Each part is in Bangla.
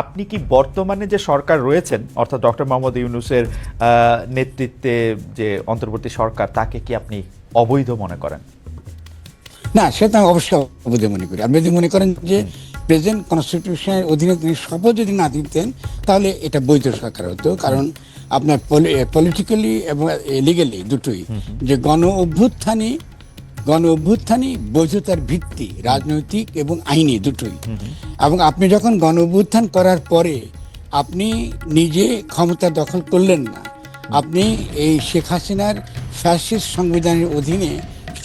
আপনি কি বর্তমানে যে সরকার রয়েছেন অর্থাৎ ডক্টর মোহাম্মদ ইউনুসের নেতৃত্বে যে অন্তর্বর্তী সরকার তাকে কি আপনি অবৈধ মনে করেন? না সেটা আমি অবশ্যই অবৈধ মনে করি। আপনি যদি মনে করেন যে প্রেজেন্ট কনস্টিটিউশনের অধীনে তিনি শপথ যদি না দিতেন তাহলে এটা বৈধ সরকার হতো। কারণ আপনার পলিটিক্যালি এবং লিগালি দুটোই। যে গণ অভ্যুত্থানই গণ অভ্যুত্থানই বৈধতার ভিত্তি রাজনৈতিক এবং আইনি দুটোই। এবং আপনি যখন গণ অভ্যুত্থান করার পরে আপনি নিজে ক্ষমতা দখল করলেন না আপনি এই শেখ হাসিনার ফ্যাসিস্ট সংবিধানের অধীনে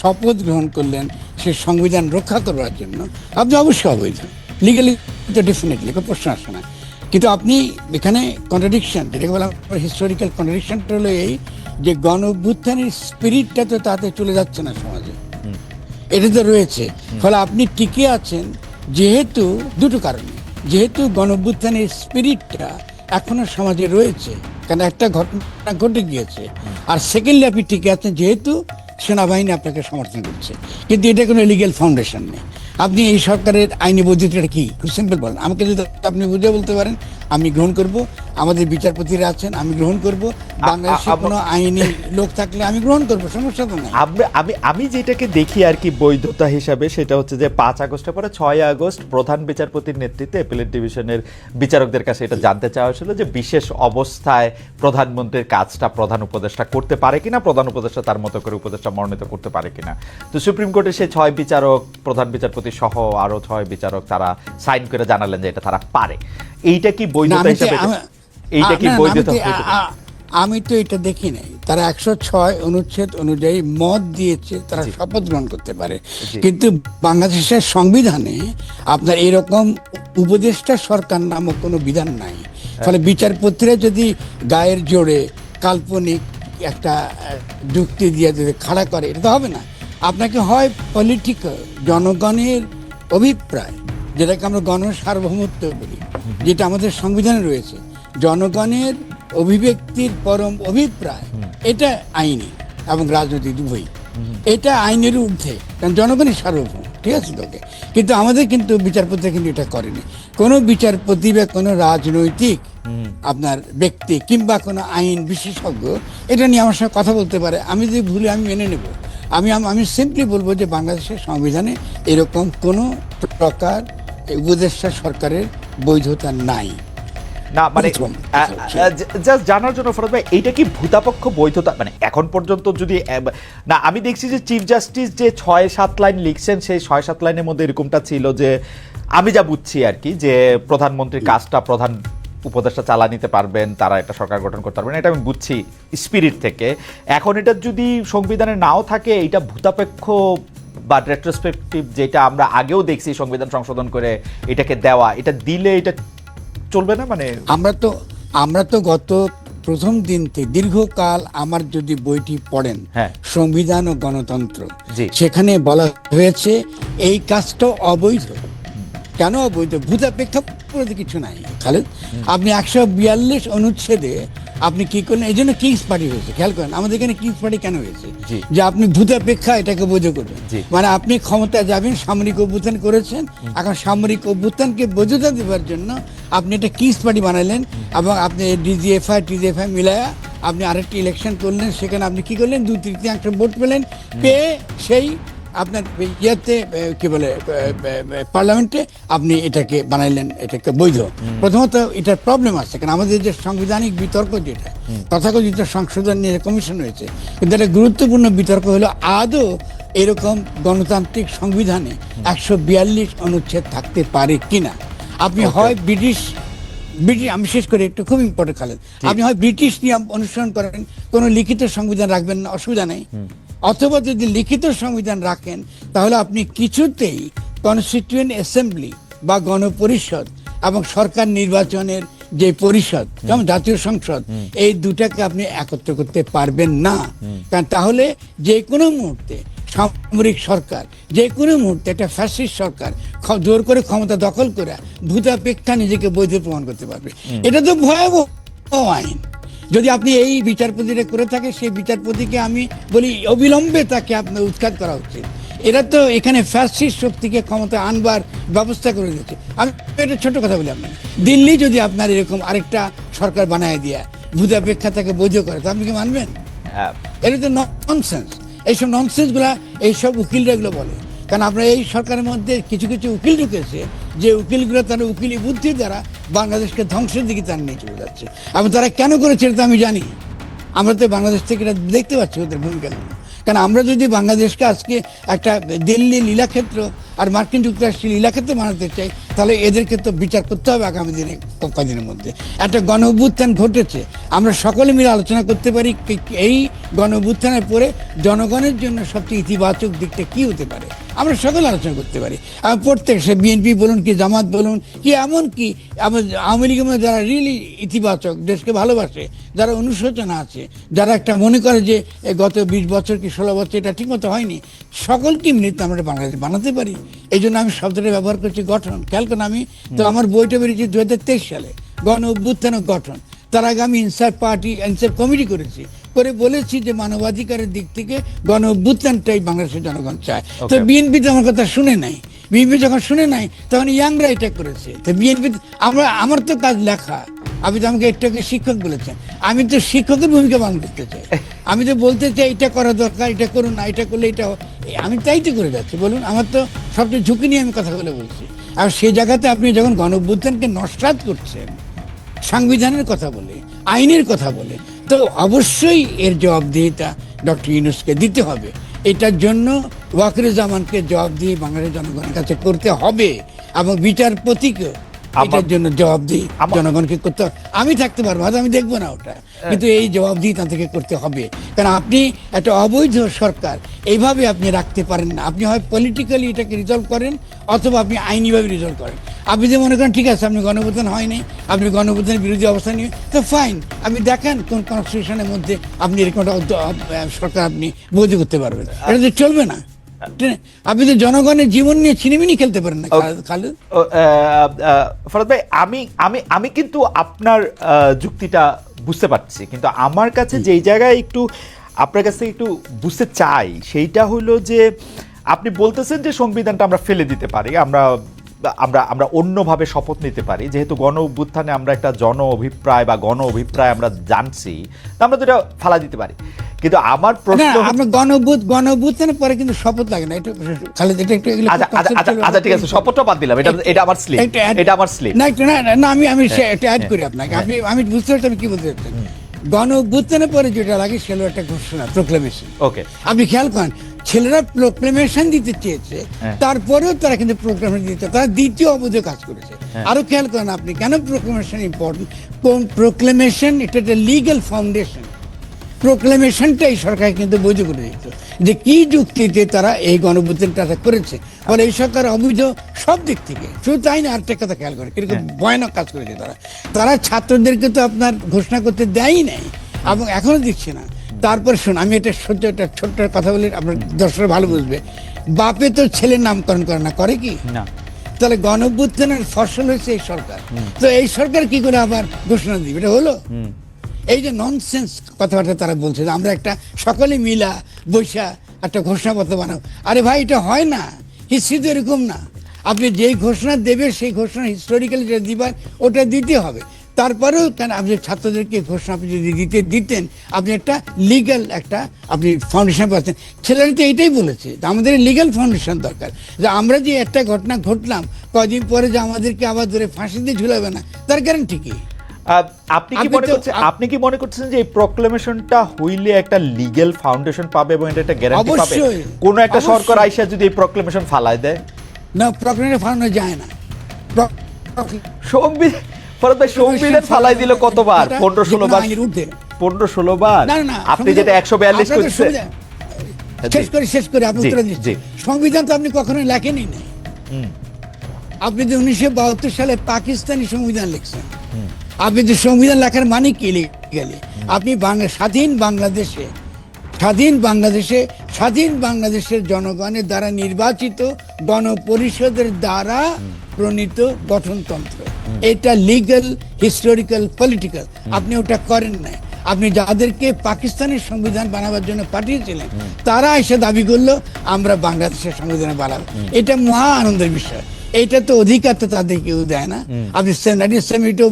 শপথ গ্রহণ করলেন সে সংবিধান রক্ষা করবার জন্য আপনি অবশ্যই অবৈধ। লিগালি তো ডেফিনেটলি কোনো প্রশ্ন আসে না। কিন্তু আপনি এখানে কন্ট্রাডিকশন যেটাকে বলা হিস্টোরিক্যাল কন্ট্রাডিকশনটা হলো এই যে গণ অভ্যুত্থানের স্পিরিটটা তো তাতে চলে যাচ্ছে না সমাজে। তো রয়েছে। ফলে আপনি টিকে আছেন, যেহেতু দুটো কারণে। যেহেতু গণভ্যুত্থানের স্পিরিটটা এখনও সমাজে রয়েছে কারণ একটা ঘটনা ঘটে গিয়েছে। আর সেকেন্ডলি আপনি টিকে আছেন, যেহেতু সেনাবাহিনী আপনাকে সমর্থন করছে। কিন্তু এটা কোনো লিগেল ফাউন্ডেশন নেই। আপনি এই সরকারের আইনি বৈধতাটা কি? খুব সিম্পল বলেন। আমাকে যদি আপনি বুঝে বলতে পারেন আমি গ্রহণ করব। আমাদের বিচারপতিরা আছেন আমি গ্রহণ করব। বাংলাদেশে কোনো আইনি লোক থাকলে আমি গ্রহণ করব সমস্যা তো নাই আমি আমি যেটাকে দেখি আর কি বৈধতা হিসাবে সেটা হচ্ছে যে পাঁচ আগস্টের পরে ছয় আগস্ট প্রধান বিচারপতির নেতৃত্বে অ্যাপিলেট ডিভিশনের বিচারকদের কাছে এটা জানতে চাওয়া হয়েছিল যে বিশেষ অবস্থায় প্রধানমন্ত্রীর কাজটা প্রধান উপদেষ্টা করতে পারে কিনা প্রধান উপদেষ্টা তার মতো করে উপদেষ্টা মনোনীত করতে পারে কিনা। তো সুপ্রিম কোর্টে সে ছয় বিচারক প্রধান বিচারপতি সহ আরও ছয় বিচারক তারা সাইন করে জানালেন যে এটা তারা পারে। এইটা কি বৈধতা হিসাবে এইটা কি বৈধতা আমি তো- আমি এটা দেখি নাই। তারা একশো ছয় অনুচ্ছেদ অনুযায়ী মত দিয়েছে তারা শপথ গ্রহণ করতে পারে। কিন্তু বাংলাদেশের সংবিধানে আপনার এরকম উপদেষ্টা সরকার নামক কোনো বিধান নাই। ফলে বিচারপতিরা যদি গায়ের জোরে কাল্পনিক একটা যুক্তি দিয়ে যদি খাড়া করে এটা তো হবে না। আপনাকে হয় পলিটিক্যাল জনগণের অভিপ্রায় যেটাকে আমরা গণ সার্বভৌমত্ব বলি। যেটা আমাদের সংবিধানে রয়েছে। জনগণের অভিব্যক্তির পরম অভিপ্রায় এটা আইনি এবং রাজনৈতিক উভয়ই। এটা আইনের ঊর্ধ্বে কারণ জনগণই সার্বভৌম ঠিক আছে তোকে? কিন্তু আমাদের কিন্তু বিচারপতি কিন্তু এটা করেনি। কোনো বিচারপতি বা কোনো রাজনৈতিক আপনার ব্যক্তি কিংবা কোনো আইন বিশেষজ্ঞ এটা নিয়ে আমার সঙ্গে কথা বলতে পারে। আমি যদি ভুলে আমি মেনে নেব। আমি আমি সিম্পলি বলব যে বাংলাদেশের সংবিধানে এরকম কোনো প্রকার উপদেষ্টা সরকারের বৈধতা নাই। না মানে। জাস্ট জানার জন্য ফরজ ভাই এইটা কি ভূতাপক্ষ বৈধতা? মানে এখন পর্যন্ত যদি না আমি দেখছি যে চিফ জাস্টিস যে ছয় সাত লাইন লিখছেন সেই ছয় সাত লাইনের মধ্যে এরকমটা ছিল যে আমি যা বুঝছি আর কি যে প্রধানমন্ত্রীর কাজটা প্রধান উপদেষ্টা চালা নিতে পারবেন তারা একটা সরকার গঠন করতে পারবেন এটা আমি বুঝছি স্পিরিট থেকে। এখন এটা যদি সংবিধানে নাও থাকে এটা ভূতাপেক্ষ বা রেট্রোস্পেক্টিভ যেটা আমরা আগেও দেখছি সংবিধান সংশোধন করে এটাকে দেওয়া এটা দিলে এটা চলবে না? মানে আমরা তো আমরা তো গত প্রথম দিন থেকে দীর্ঘকাল আমার যদি বইটি পড়েন হ্যাঁ। সংবিধান ও গণতন্ত্র। সেখানে বলা হয়েছে এই কাজটা অবৈধ। কেন অবৈধ? ভূতাপেক্ষা কিছু নাই। খালেদ আপনি একশো বিয়াল্লিশ অনুচ্ছেদে আপনি কি করলেন? এই জন্য কিংস পার্টি হয়েছে খেয়াল করেন। আমাদের এখানে কিংস পার্টি কেন হয়েছে? যে আপনি ভূতাপেক্ষা এটাকে বৈধ করবেন। মানে আপনি ক্ষমতায় যাবেন সামরিক অভ্যুত্থান করেছেন এখন সামরিক অভ্যুত্থানকে বৈধতা দেওয়ার জন্য আপনি একটা কিংস পার্টি বানালেন এবং আপনি ডিজিএফআই টিজিএফআই মিলায়া আপনি আরেকটি ইলেকশন করলেন সেখানে আপনি কি করলেন? দু তৃতীয়াংশ ভোট পেলেন। পেয়ে সেই আপনার ইয়েতে কি বলে পার্লামেন্টে আপনি এটাকে বানাইলেন এটাকে বৈধ। প্রথমত এটার প্রবলেম আছে কারণ আমাদের যে সাংবিধানিক বিতর্ক যেটা তথাকথিত সংশোধন নিয়ে কমিশন হয়েছে কিন্তু একটা গুরুত্বপূর্ণ বিতর্ক হলো আদৌ এরকম গণতান্ত্রিক সংবিধানে একশো বিয়াল্লিশ অনুচ্ছেদ থাকতে পারে কিনা। আপনি হয় ব্রিটিশ ব্রিটিশ আমি শেষ করে একটু খুব ইম্পর্টেন্ট খালেন আপনি হয় ব্রিটিশ নিয়ম অনুসরণ করেন কোনো লিখিত সংবিধান রাখবেন না অসুবিধা নেই। অথবা যদি লিখিত সংবিধান রাখেন তাহলে আপনি কিছুতেই কনস্টিটিউয়েন্ট অ্যাসেম্বলি বা গণপরিষদ এবং সরকার নির্বাচনের যে পরিষদ যেমন জাতীয় সংসদ এই দুটাকে আপনি একত্র করতে পারবেন না। কারণ তাহলে যে কোনো মুহূর্তে সামরিক সরকার যে কোনো মুহূর্তে একটা ফ্যাসিস্ট সরকার জোর করে ক্ষমতা দখল করে ভূতাপেক্ষা নিজেকে বৈধ প্রমাণ করতে পারবে। এটা তো ভয়াবহ আইন। যদি আপনি এই বিচারপতিটা করে থাকে সেই বিচারপতিকে আমি বলি অবিলম্বে তাকে আপনার উৎখাত করা উচিত। এরা তো এখানে ফ্যাসিস্ট শক্তিকে ক্ষমতা আনবার ব্যবস্থা করে দিচ্ছে আমি একটা ছোট কথা বলি আপনাকে। দিল্লি যদি আপনার এরকম আরেকটা সরকার বানায় দিয়া ভূতাপেক্ষা তাকে বৈধ করে তো আপনি কি মানবেন? হ্যাঁ, এটা তো ননসেন্স এইসব ননসেন্সগুলা এইসব উকিলরা এগুলো বলে। কারণ আপনার এই সরকারের মধ্যে কিছু কিছু উকিল ঢুকেছে যে উকিলগুলো তারা উকিলি বুদ্ধি দ্বারা বাংলাদেশকে ধ্বংসের দিকে তার নিয়ে চলে যাচ্ছে। এবং তারা কেন করেছে তো আমি জানি। আমরা তো বাংলাদেশ থেকে এটা দেখতে পাচ্ছি ওদের ভূমিকা কারণ আমরা যদি বাংলাদেশকে আজকে একটা দিল্লি লীলাক্ষেত্র আর মার্কিন যুক্তরাষ্ট্রের লীলাক্ষেত্র বানাতে চাই তাহলে এদেরকে তো বিচার করতে হবে আগামী দিনে কদিনের মধ্যে। একটা গণ অভ্যুত্থান ঘটেছে। আমরা সকলে মিলে আলোচনা করতে পারি এই গণ অভ্যুত্থানের পরে জনগণের জন্য সবচেয়ে ইতিবাচক দিকটা কি হতে পারে। আমরা সকলে আলোচনা করতে পারি। আর প্রত্যেক সে বিএনপি বলুন কি জামাত বলুন কি এমন কি আওয়ামী লীগের মধ্যে যারা রিয়েলি ইতিবাচক, দেশকে ভালোবাসে, যারা অনুশোচনা আছে, যারা একটা মনে করে যে গত বিশ বছর কি ষোলো বছর এটা ঠিকমতো হয়নি, সকলকে মিলে তো আমরা বাংলাদেশ বানাতে পারি। এই জন্য আমি শব্দটা ব্যবহার করছি গঠন খেয়াল করুন আমি তো আমার বইটা বেরিয়েছে দু হাজার তেইশ সালে গণ অভ্যুত্থান গঠন। তার আগে আমি ইনসার পার্টি ইনসার কমিটি করেছি করে বলেছি যে মানবাধিকারের দিক থেকে গণ অভ্যুত্থানটাই বাংলাদেশের জনগণ চায়। তো বিএনপি তো আমার কথা শুনে নাই। বিএনপি যখন শুনে নাই তখন ইয়াংরা এটা করেছে। তো বিএনপি আমরা আমার তো কাজ লেখা। আমি তো আমাকে একটাকে শিক্ষক বলেছেন। আমি তো শিক্ষকের ভূমিকা পালন করতে চাই। আমি তো বলতে চাই এটা করা দরকার এটা করুন না এটা করলে এটা আমি তাই তো করে যাচ্ছি, বলুন, আমার তো সবচেয়ে ঝুঁকি নিয়ে আমি কথাগুলো বলছি। আর সেই জায়গাতে আপনি যখন গণ অভ্যুত্থানকে নস্বাত করছেন, সংবিধানের কথা বলে, আইনের কথা বলে, তো অবশ্যই এর জবাবদিহিতা ডক্টর ইউনুসকে দিতে হবে। এটার জন্য ওয়াকিরুজ্জামানকে জবাব দিয়ে বাংলাদেশের জনগণের কাছে করতে হবে এবং বিচারপতিকে এটার জন্য জবাবদিহি আমার- জনগণকে করতে আমি থাকতে পারব হয়তো আমি দেখব না ওটা। কিন্তু এই জবাবদিহি তাদেরকে করতে হবে। কারণ আপনি একটা অবৈধ সরকার এইভাবে আপনি রাখতে পারেন না। আপনি হয় পলিটিক্যালি এটাকে রিজলভ করেন অথবা আপনি আইনিভাবে রিজলভ করেন। আপনি যে মনে করেন ঠিক আছে আপনি গণভোটন হয়নি আপনি গণভোটনের বিরোধী অবস্থান নিয়ে তো ফাইন আপনি দেখেন কোন কনস্টিটিউশনের মধ্যে আপনি এরকম একটা সরকার আপনি বৈধ করতে পারবেন। এটা তো চলবে না? আপনি তো জনগণের জীবন নিয়ে ছিনিমিনি খেলতে পারেন না খালেদ- ফরাদ ভাই আমি আমি আমি কিন্তু আপনার যুক্তিটা বুঝতে পারছি কিন্তু আমার কাছে যেই জায়গায় একটু আপনার কাছে একটু বুঝতে চাই সেইটা হলো যে আপনি বলতেছেন যে সংবিধানটা আমরা ফেলে দিতে পারি আমরা আমরা আমরা অন্যভাবে শপথ নিতে পারি যেহেতু গণ অভ্যুত্থানে আমরা একটা জন অভিপ্রায় বা গণ অভিপ্রায় আমরা জানছি তা আমরা তো এটা ফালা দিতে পারি। কিন্তু আমার প্রশ্ন আপনার গণভূত গণভূতের পরে কিন্তু শপথ লাগে না এটা খালেদ এটা একটু এগুলো আচ্ছা আচ্ছা আচ্ছা ঠিক আছে শপথটা বাদ দিলাম এটা এটা আমার স্লিপ এটা আমার স্লিপ না না না, আমি আমি এটা অ্যাড করি আপনাকে। আপনি আমি বুঝতে পারছি আমি কি বলতে চাচ্ছেন গণ অভ্যুত্থানের পরে যেটা লাগে সেটা একটা ঘোষণা প্রোক্লেমেশন ওকে আপনি খেয়াল করেন ছেলেরা প্রোক্লেমেশন দিতে চেয়েছে হ্যাঁ। তারপরেও তারা কিন্তু প্রোক্লেমেশন দিতে তারা দ্বিতীয় অবৈধ কাজ করেছে। হ্যাঁ। আরও খেয়াল করেন আপনি কেন প্রোক্লেমেশন ইম্পর্টেন্ট কোন প্রোক্লেমেশন এটা একটা লিগাল ফাউন্ডেশন প্রোক্লেমেশনটা এই সরকার কিন্তু বৈধ করে দিত যে কি যুক্তিতে তারা এই গণভূতিটা করেছে। ফলে এই সরকার অবৈধ সব দিক থেকে শুধু তাই না আরেকটা কথা খেয়াল করে কীরকম ভয়ানক কাজ করেছে তারা। তারা ছাত্রদেরকে তো আপনার ঘোষণা করতে দেয়ই নাই এবং এখনও দিচ্ছে না। তারপর শোন আমি এটা সহ্য একটা ছোট্ট কথা বলি আপনার দর্শকরা ভালো বুঝবে। বাপে তো ছেলের নামকরণ করে না করে কি? না। তাহলে গণভ্যুত্থানের ফসল হয়েছে এই সরকার। তো এই সরকার কি করে আবার ঘোষণা দিবে? এটা হলো? এই যে ননসেন্স কথাবার্তা তারা বলছে আমরা একটা সকলে মিলা বৈশা একটা ঘোষণাপত্র বানাবো। আরে ভাই, এটা হয় না। হিস্ট্রি তো এরকম না। আপনি যেই ঘোষণা দেবে সেই ঘোষণা হিস্টোরিক্যালি যেটা দিবার ওটা দিতে হবে। তারপরেও কেন আপনি ছাত্রদেরকে ঘোষণা আপনি যদি দিতে, দিতেন, আপনি একটা লিগ্যাল একটা আপনি ফাউন্ডেশন পাচ্ছেন। ছেলেরা তো এইটাই বলেছে আমাদের লিগ্যাল ফাউন্ডেশন দরকার। যে আমরা যে একটা ঘটনা ঘটলাম কদিন পরে যে আমাদেরকে আবার ধরে ফাঁসি দিয়ে ঝুলাবে না, তার গ্যারান্টি কি? আপনি কি মনে করছেন আপনি কি মনে করছেন যে এই প্রক্লেমেশনটা হইলে একটা লিগ্যাল ফাউন্ডেশন পাবে এবং এটা একটা গ্যারান্টি পাবে? কোন একটা সরকার আইসা যদি এই প্রক্লেমেশন ফালায় দেয়? না প্রক্রিয়া ফালানো যায় না। সংবিধান ভাই সংবিধান ফালাই দিল কতবার? পনেরো ষোলো বার। পনেরো ষোলো বার? না না, না আপনি যেটা একশো বিয়াল্লিশ করছেন শেষ করে শেষ করে আপনি উত্তর। দিচ্ছি সংবিধান তো আপনি কখনোই লেখেনই নাই হুম। আপনি যে উনিশশো বাহাত্তর সালে পাকিস্তানি সংবিধান লিখছেন, আপনি যে সংবিধান লেখার মানে কি গেলে আপনি বাংলা স্বাধীন বাংলাদেশে স্বাধীন বাংলাদেশে, স্বাধীন বাংলাদেশের জনগণের দ্বারা নির্বাচিত গণপরিষদের দ্বারা প্রণীত গঠনতন্ত্র। এটা লিগ্যাল হিস্টোরিক্যাল পলিটিক্যাল আপনি ওটা করেন নাই। আপনি যাদেরকে পাকিস্তানের সংবিধান বানাবার জন্য পাঠিয়েছিলেন, তারা এসে দাবি করল, আমরা বাংলাদেশের সংবিধান বানাবো। এটা মহা আনন্দের বিষয়। এটা তো অধিকার তো তাদের কেউ দেয় না। আপনি নাইনটিন সেভেন্টি টু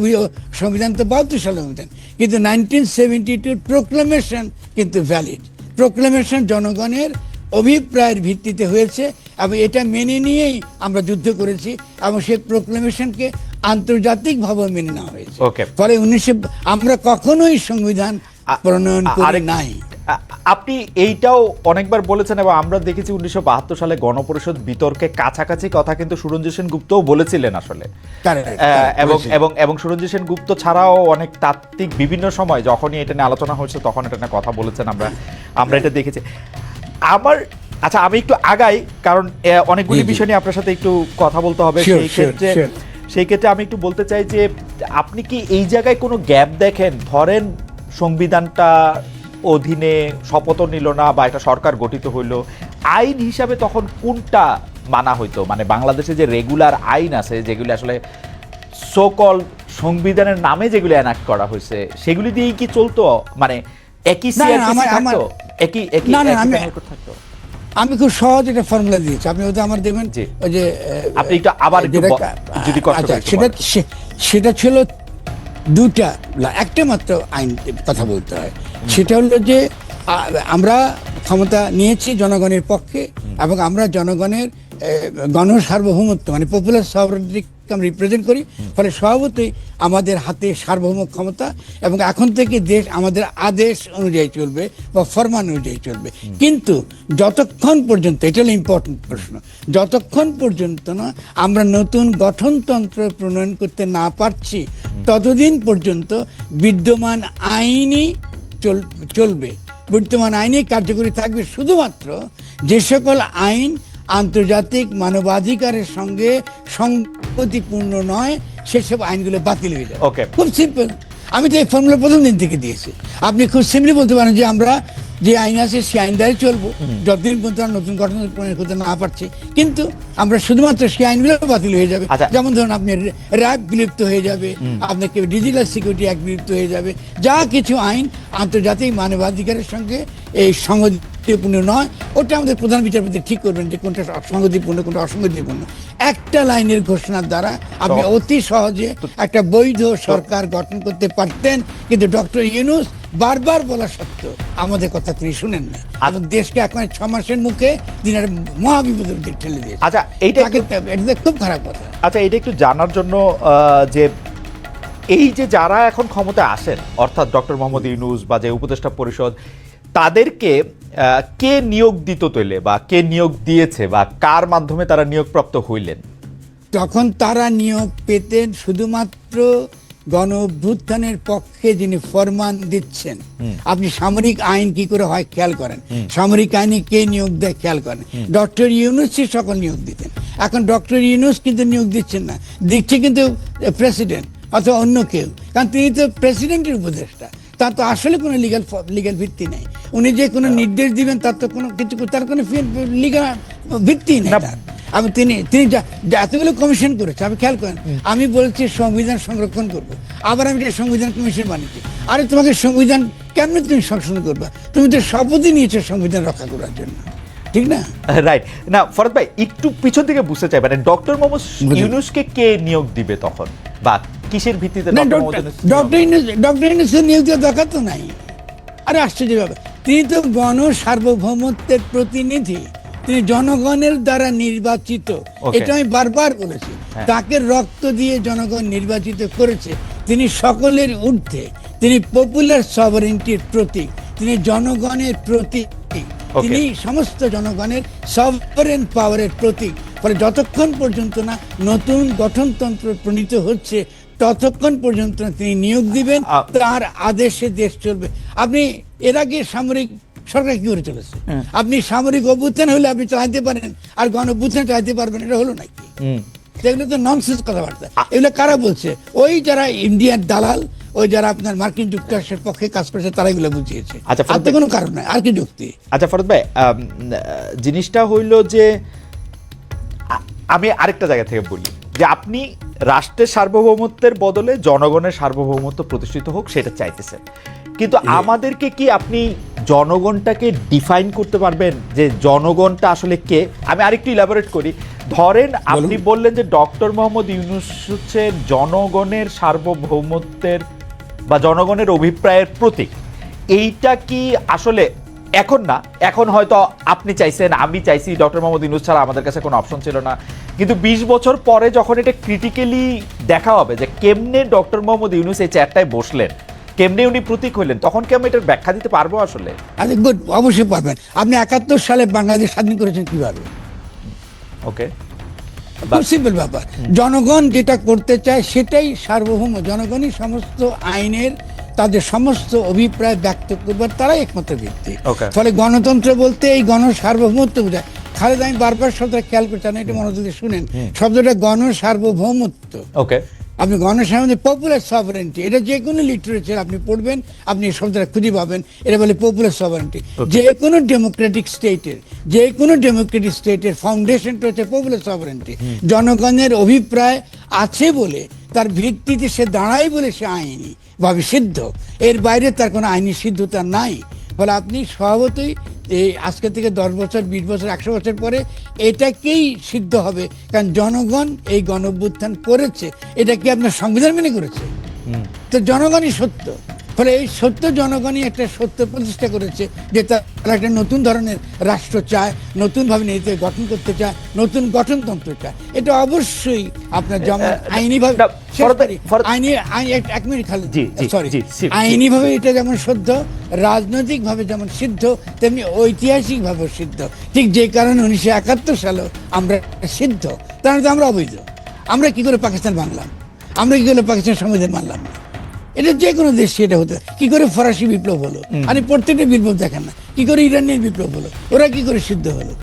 সংবিধান তো বাহাত্তর সালে সংবিধান কিন্তু নাইনটিন সেভেন্টি টু প্রোক্লামেশন কিন্তু ভ্যালিড প্রোক্লামেশন জনগণের অভিপ্রায়ের ভিত্তিতে হয়েছে এবং এটা মেনে নিয়েই আমরা যুদ্ধ করেছি এবং সেই প্রোক্লামেশনকে আন্তর্জাতিকভাবে মেনে নেওয়া হয়েছে. ফলে উনিশশো আমরা কখনোই সংবিধান প্রণয়ন করি নাই। আপনি এইটাও অনেকবার বলেছেন এবং আমরা দেখেছি উনিশশো বাহাত্তর সালে গণপরিষদ বিতর্কে কাছাকাছি কথা কিন্তু সুরঞ্জিত সেন গুপ্তও বলেছিলেন আসলে। এবং এবং এবং সুরঞ্জিত সেন গুপ্ত ছাড়াও অনেক তাত্ত্বিক বিভিন্ন সময় যখনই এটা নিয়ে আলোচনা হয়েছে তখন এটা নিয়ে কথা বলেছেন আমরা আমরা এটা দেখেছি। আমার আচ্ছা আমি একটু আগাই কারণ অনেকগুলি। বিষয় নিয়ে আপনার সাথে একটু কথা বলতে হবে। সেই ক্ষেত্রে সেই ক্ষেত্রে আমি একটু বলতে চাই যে আপনি কি এই জায়গায় কোনো গ্যাপ দেখেন? ধরেন সংবিধানটা অধীনে শপথ নিল না বা একটা সরকার গঠিত হইল। আইন হিসাবে তখন কোনটা মানা হইতো? মানে বাংলাদেশে যে রেগুলার আইন আছে যেগুলি আসলে সকল সংবিধানের নামে যেগুলি এনাক্ট করা হয়েছে সেগুলি দিয়েই কি চলতো? মানে একই থাকতো? একই একই থাকতো? আমি খুব সহজ একটা ফর্মুলা দিয়েছি। আপনি ওটা আমার দেখবেন জি। ওই যে আপনি একটু আবার যদি আচ্ছা, সেটা সেটা ছিল দুটা একটা মাত্র আইন কথা বলতে হয়। সেটা হলো যে আমরা ক্ষমতা নিয়েছি জনগণের পক্ষে এবং আমরা জনগণের গণ সার্বভৌমত্ব মানে পপুলার সভারেন্টিকে আমরা রিপ্রেজেন্ট করি। ফলে স্বভাবতই আমাদের হাতে সার্বভৌম ক্ষমতা এবং এখন থেকে দেশ আমাদের আদেশ অনুযায়ী চলবে বা ফরমান অনুযায়ী চলবে। কিন্তু যতক্ষণ পর্যন্ত, এটা হলো ইম্পর্টেন্ট প্রশ্ন, যতক্ষণ পর্যন্ত না আমরা নতুন গঠনতন্ত্র প্রণয়ন করতে না পারছি, ততদিন পর্যন্ত বিদ্যমান আইনই চল- চলবে। বিদ্যমান আইনে কার্যকরী থাকবে শুধুমাত্র যে সকল আইন আন্তর্জাতিক মানবাধিকারের সঙ্গে সংগতিপূর্ণ নয় সেসব আইনগুলো বাতিল হয়ে যাবে. খুব সিম্পল আমি তো এই ফর্মুলা প্রথম দিন থেকে দিয়েছি। আপনি খুব সিম্পলি বলতে পারেন যে আমরা যে আইন আছে সেই আইন দ্বারাই চলবো। যতদিন পর্যন্ত আমরা নতুন গঠন করতে না পারছি। কিন্তু আমরা শুধুমাত্র সেই আইনগুলো বাতিল হয়ে যাবে। আচ্ছা। যেমন ধরুন আপনি র্যাব বিলুপ্ত হয়ে যাবে। আপনাকে ডিজিটাল সিকিউরিটি অ্যাক্ট বিলুপ্ত হয়ে যাবে। যা কিছু আইন আন্তর্জাতিক মানবাধিকারের সঙ্গে এই সংগতিপূর্ণ নয় ওটা আমাদের প্রধান বিচারপতি ঠিক করবেন যে কোনটা সংগতিপূর্ণ কোনটা অসংগতিপূর্ণ। একটা লাইনের ঘোষণার দ্বারা আপনি অতি সহজে একটা বৈধ সরকার গঠন করতে পারতেন কিন্তু ডক্টর ইউনুস বারবার বলা সত্ত্বেও আমাদের কথা তিনি শুনেন না। এবং দেশকে এখন ছ মাসের মুখে তিনি একটা মহাবিপদের দিকে ঠেলে দিয়েছে আচ্ছা এইটা এটা খুব খারাপ কথা। আচ্ছা এটা একটু জানার জন্য আহ, যে এই যে যারা এখন ক্ষমতায় আসেন অর্থাৎ ডক্টর মোহাম্মদ ইউনুস বা যে উপদেষ্টা পরিষদ তাদেরকে কে নিয়োগ দিত তৈলে বা কে নিয়োগ দিয়েছে বা কার মাধ্যমে তারা নিয়োগপ্রাপ্ত হইলেন? তখন তারা নিয়োগ পেতেন শুধুমাত্র গণ অভ্যুত্থানের পক্ষে যিনি ফরমান দিচ্ছেন আপনি সামরিক আইন কি করে হয় খেয়াল করেন? সামরিক আইনে কে নিয়োগ দেয় খেয়াল করেন? ডক্টর ইউনুসই সকল নিয়োগ দিতেন। এখন ডক্টর ইউনুস কিন্তু নিয়োগ দিচ্ছেন না দিচ্ছে কিন্তু প্রেসিডেন্ট অথবা অন্য কেউ। কারণ তিনি তো প্রেসিডেন্টের উপদেষ্টা। তার তো আসলে কোনো লিগাল লিগাল ভিত্তি নেই। উনি যে কোনো নির্দেশ দিবেন তার তো কোনো কিছু তার কোনো লিগাল ভিত্তি নেই আমি তিনি তিনি এতগুলো কমিশন করেছে আমি খেয়াল করেন। আমি বলছি সংবিধান সংরক্ষণ করব। আবার আমি সংবিধান কমিশন বানিয়েছি আরে তোমাকে সংবিধান কেমন তুমি সংশোধন করবে? তুমি তো শপথই নিয়েছো সংবিধান রক্ষা করার জন্য। ঠিক না? রাইট না ফরদ ভাই একটু পিছন থেকে বুঝতে চাই মানে ডক্টর মোহাম্মদ ইউনুসকে কে নিয়োগ দিবে তখন? বা কিসের ভিত্তিতে ডক্টর ইউনুস ডক্টর ইউনুসের দরকার তো নাই। আরে আশ্চর্য ব্যাপার। তিনি তো গণ সার্বভৌমত্বের প্রতিনিধি। তিনি জনগণের দ্বারা নির্বাচিত। এটা আমি বারবার বলেছি। হ্যাঁ। তাকে রক্ত দিয়ে জনগণ নির্বাচিত করেছে। তিনি সকলের ঊর্ধ্বে। তিনি পপুলার সভারেন্টির প্রতীক। তিনি জনগণের প্রতীক। তিনি সমস্ত জনগণের সভারেন পাওয়ারের প্রতীক। ফলে যতক্ষণ পর্যন্ত না নতুন গঠনতন্ত্র প্রণীত হচ্ছে ততক্ষণ পর্যন্ত তিনি নিয়োগ দিবেন তার আদেশে দেশ চলবে। আপনি এর আগে সামরিক সরকার কি করে চলেছে? আপনি সামরিক অভ্যুত্থান হলে আপনি চালাতে পারেন আর গণ অভ্যুত্থান পারবেন এটা হলো নাকি। এগুলো তো ননসেন্স কথাবার্তা। এগুলো কারা বলছে? ওই যারা ইন্ডিয়ান দালাল ওই যারা আপনার মার্কিন যুক্তরাষ্ট্রের পক্ষে কাজ করেছে তারা এগুলো বুঝিয়েছে। আচ্ছা, আর কোনো কারণ নাই আর কি যুক্তি? আচ্ছা ফরদ ভাই জিনিসটা হইল যে আমি আরেকটা জায়গা থেকে বলি। যে আপনি রাষ্ট্রের সার্বভৌমত্বের বদলে জনগণের সার্বভৌমত্ব প্রতিষ্ঠিত হোক সেটা চাইতেছেন। কিন্তু আমাদেরকে কি আপনি জনগণটাকে ডিফাইন করতে পারবেন? যে জনগণটা আসলে কে? আমি আরেকটু ইলাবোরেট করি। ধরেন আপনি বললেন যে ডক্টর মোহাম্মদ ইউনুস হচ্ছে জনগণের সার্বভৌমত্বের বা জনগণের অভিপ্রায়ের প্রতীক। এইটা কি আসলে এখন না এখন হয়তো আপনি চাইছেন আমি চাইছি ডক্টর মোহাম্মদ ইউনুস ছাড়া আমাদের কাছে কোনো অপশন ছিল না। কিন্তু বিশ বছর পরে যখন এটা ক্রিটিক্যালি দেখা হবে যে কেমনে ডক্টর মোহাম্মদ ইউনুস এই চেয়ারটায় বসলেন কেমনে উনি প্রতীক হইলেন তখন কি আমি এটার ব্যাখ্যা দিতে পারব আসলে? আচ্ছা গুড অবশ্যই পারবেন। আপনি একাত্তর সালে বাংলাদেশ স্বাধীন করেছেন কীভাবে? ওকে সিম্পল ব্যাপার। জনগণ যেটা করতে চায় সেটাই সার্বভৌম জনগণই সমস্ত আইনের তাদের সমস্ত অভিপ্রায় ব্যক্ত করবার তারাই একমাত্র ব্যক্তি. ফলে গণতন্ত্র বলতে এই গণ সার্বভৌমত্ব বোঝায়। খালেদ আমি বারবার শব্দটা খেয়াল করছি না এটা মনোযোগ দিয়ে শুনেন। শব্দটা গণ সার্বভৌমত্ব ওকে আপনি গণসামাজিক পপুলার সভারেন্টি এটা যে কোনো লিটারেচার আপনি পড়বেন আপনি এই শব্দটা খুঁজে পাবেন এটা বলে পপুলার সভারেন্টি যে কোনো ডেমোক্রেটিক স্টেটের যে কোনো ডেমোক্রেটিক স্টেটের ফাউন্ডেশনটা হচ্ছে পপুলার সভারেন্টি জনগণের অভিপ্রায় আছে বলে তার ভিত্তিতে সে দাঁড়ায় বলে সে আইনি ভাবে সিদ্ধ। এর বাইরে তার কোনো আইনি সিদ্ধতা নাই। ফলে আপনি স্বভাবতই এই আজকে থেকে দশ বছর বিশ বছর একশো বছর পরে এটাকেই সিদ্ধ হবে। কারণ জনগণ এই গণ করেছে। এটা কি আপনার সংবিধান মেনে করেছে? তো জনগণই সত্য। ফলে এই সত্য জনগণই একটা সত্য প্রতিষ্ঠা করেছে যে তারা একটা নতুন ধরনের রাষ্ট্র চায় নতুনভাবে নিজেদের গঠন করতে চায় নতুন গঠনতন্ত্র চায়। এটা অবশ্যই আপনার যেমন আইনিভাবে আইনি এক- মিনিট খালি। সরি। আইনিভাবে এটা যেমন শুদ্ধ রাজনৈতিকভাবে যেমন সিদ্ধ তেমনি ঐতিহাসিকভাবে সিদ্ধ। ঠিক যে কারণে উনিশশো একাত্তর সালে আমরা সিদ্ধ। তার আমরা অবৈধ। আমরা কি করে পাকিস্তান বাংলাম আমরা কি করে পাকিস্তান সংবিধান মানলাম না এটা যে কোনো দেশ এটা হতে কি করে ফরাসি বিপ্লব হলো? আপনি প্রত্যেকটা বিপ্লব দেখেন না। কি করে ইরানের বিপ্লব হলো? ওরা কি করে সিদ্ধ হলো?